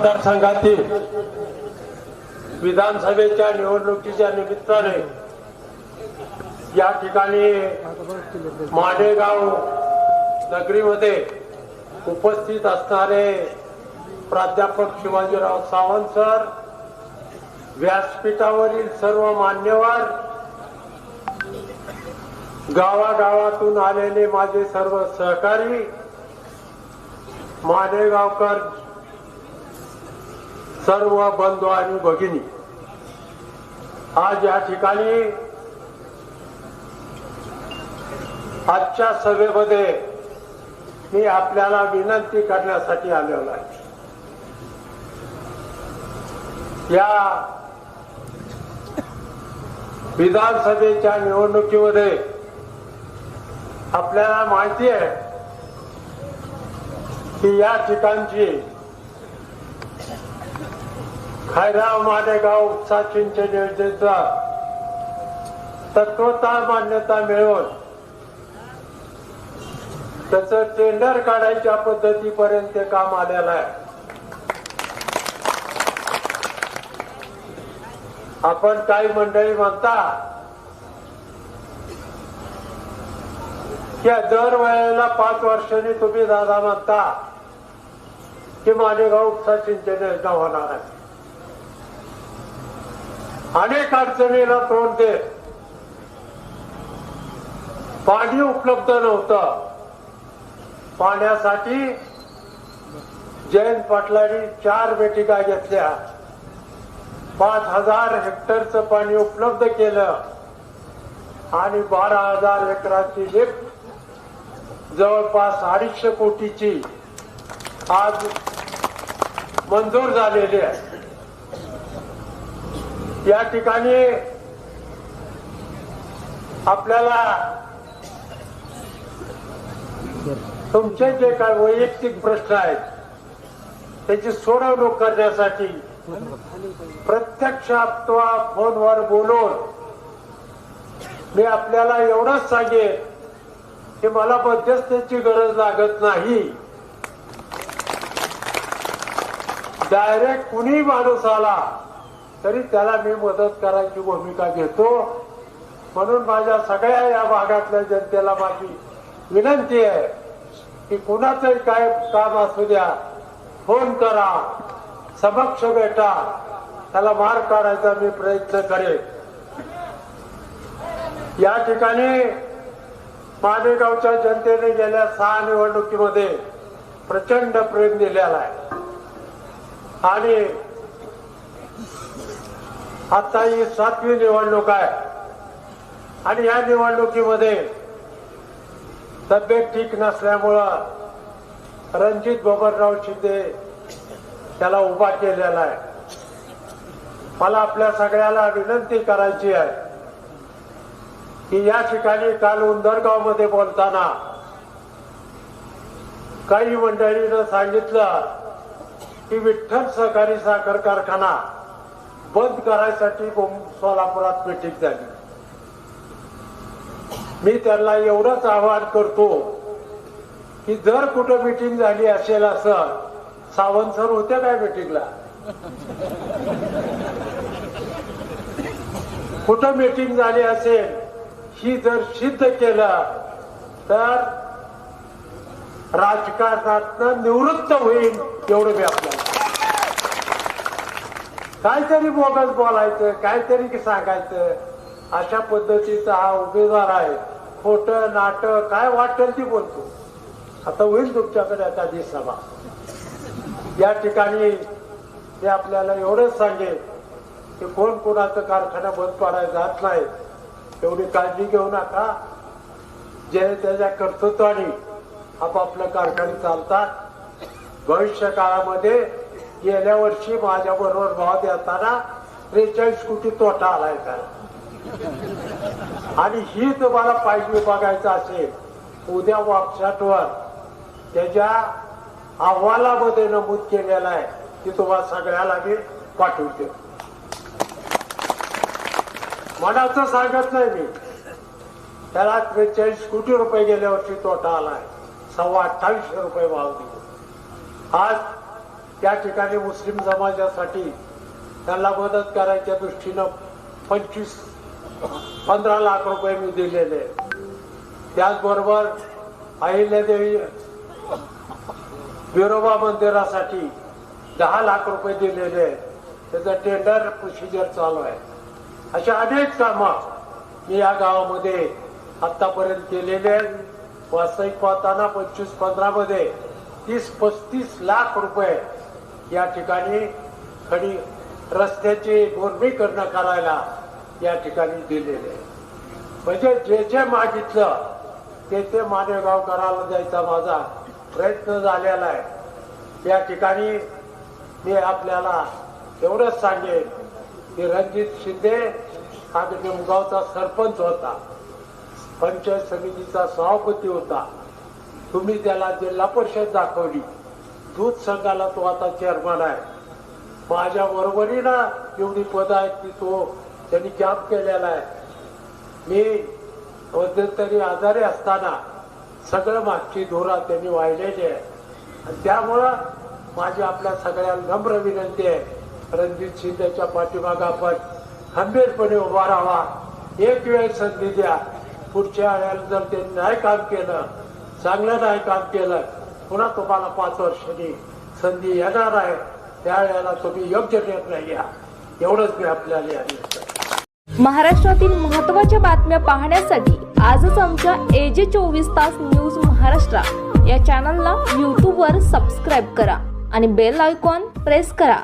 मतदारसंघातील विधानसभेच्या निवडणुकीच्या निमित्ताने या ठिकाणी माडेगाव नगरीमध्ये उपस्थित असणारे प्राध्यापक शिवाजीराव सावंत सर व्यासपीठावरील सर्व मान्यवर गावागावातून आलेले माझे सर्व सहकारी माडेगावकर सर्व बंधू आणि भगिनी आज या ठिकाणी आजच्या सभेमध्ये मी आपल्याला विनंती करण्यासाठी आलेलो आहे. या विधानसभेच्या निवडणुकीमध्ये आपल्याला माहिती आहे की या ठिकाणची खैराव मालेगाव उपसा सिंचन योजनेचा तत्वता मान्यता मिळवून. त्याच टेंडर काढायच्या पद्धतीपर्यंत ते काम आलेलं आहे. आपण काही मंडळी म्हणता की दर वेळेला पाच वर्षांनी तुम्ही दादा म्हणता की मालेगाव उपसा सिंचन योजना होणार आहे. अनेक अडचणीला तोंड देत. पाणी उपलब्ध नव्हतं. पाण्यासाठी जयंत पाटलांनी चार बेटिका घेतल्या. पाच हजार हेक्टरचं पाणी उपलब्ध केलं. आणि बारा हजार एकराची लिफ्ट जवळपास अडीचशे कोटीची आज मंजूर झालेली आहे. या ठिकाणी आपल्याला तुमचे जे काय वैयक्तिक प्रश्न आहेत त्याची सोडवणूक करण्यासाठी प्रत्यक्ष अथवा फोनवर बोलून मी आपल्याला एवढंच सांगेन की मला मध्यस्थाची गरज लागत नाही. डायरेक्ट कुणी माणूस आला तरी त्याला मी मदत करायची भूमिका घेतो. म्हणून माझ्या सगळ्या या भागातल्या जनतेला माझी विनंती आहे की कुणाचंही काय काम असू द्या फोन करा समक्ष भेटा त्याला मार काढायचा मी प्रयत्न करेन. या ठिकाणी मालेगावच्या जनतेने गेल्या सहा निवडणुकीमध्ये प्रचंड प्रेम दिलेला आहे. आणि आता ही सातवी निवडणूक आहे. आणि या निवडणुकीमध्ये तब्येत ठीक नसल्यामुळं रणजित बबनराव शिंदे त्याला उभा केलेला आहे. मला आपल्या सगळ्याला विनंती करायची आहे की या ठिकाणी काल उंदरगावमध्ये बोलताना काही मंडळीनं सांगितलं की विठ्ठल सहकारी साखर कारखाना बंद करायसाठी सोलापुरात मिटिंग झाली. मी त्यांना एवढंच आवाहन करतो की जर कुठं मिटिंग झाली असेल असं सावंत सर होते काय मिटिंगला कुठं मिटिंग झाली असेल ही जर सिद्ध केलं तर राजकारणात निवृत्त होईल एवढं मी आपलं काहीतरी बोगस बोलायचं काहीतरी सांगायचं. अशा पद्धतीचा हा उमेदवार आहे. खोट नाट काय वाटेल ती बोलतो. आता होईल तुमच्याकडे एखादी सभा या ठिकाणी ते आपल्याला एवढंच सांगेल की कोण कोणाचा कारखाना बंद पाडायला जात नाही. एवढी काळजी घेऊ नका. जे त्याच्या कर्तृत्वाने आपापलं कारखाने चालतात. भविष्य काळामध्ये गेल्या वर्षी माझ्या बरोबर भाव देताना त्रेचाळीस कोटी तोटा आलाय त्याला. आणि ही तुम्हाला पाहिजे बघायचं असेल उद्या वॉट्सअपवर त्याच्या अहवालामध्ये नमूद केलेला आहे की तुम्हाला सगळ्याला मी पाठवते. मनाचं सांगत नाही मी त्याला त्रेचाळीस कोटी रुपये गेल्या वर्षी तोटा आलाय सव्वा अठ्ठावीसशे रुपये भाव दिले. आज त्या ठिकाणी मुस्लिम समाजासाठी त्यांना मदत करायच्या दृष्टीनं पंचवीस पंधरा लाख रुपये मी दिलेले त्याचबरोबर अहिल्यादेवी विरोबा मंदिरासाठी दहा लाख रुपये दिलेले आहेत. त्याचं टेंडर प्रोसिजर चालू आहे. अशा अनेक कामं मी या गावामध्ये आतापर्यंत केलेले आहेत. वास्तविक पाहताना पंचवीस पंधरामध्ये तीस पस्तीस लाख रुपये या ठिकाणी खडी रस्त्याची बोर्मीकरण करायला या ठिकाणी दिलेले. आहे. म्हणजे जे जे मागितलं ते ते मानेगाव करायला द्यायचा माझा प्रयत्न झालेला आहे. या ठिकाणी मी आपल्याला एवढंच सांगेन की रणजित शिंदे हा निमगावचा सरपंच होता. पंचायत समितीचा सभापती होता. तुम्ही त्याला जिल्हा परिषद दाखवली. दूध संघाला तो आता चेअरमन आहे. माझ्या बरोबरीनं एवढी पद आहेत की तो त्यांनी कॅम्प केलेला आहे. मी मध्यंतरी आजारी असताना सगळं मागची धोरा त्यांनी वाहिलेली आहे. आणि त्यामुळं माझी आपल्या सगळ्यांना नम्र विनंती आहे. रणजित शिंदेच्या पाठीमागं आपण खंबीरपणे उभा राहावा. एक वेळ संधी द्या. पुढच्या वेळेला जर त्यांनी नाही काम केलं चांगलं नाही काम केलं पुन्हा तुम्हाला पाच वर्षांनी संधी येणार आहे. त्यावेळेला तुम्ही योग्य निर्णय घ्या. एवढंच मी आपल्याला या महाराष्ट्रातील महत्त्वाच्या बातम्या पाहण्यासाठी आजच आमच्या एजे चोवीस तास न्यूज महाराष्ट्र या चॅनलला यूट्यूबवर सबस्क्राईब करा आणि बेल आयकॉन प्रेस करा.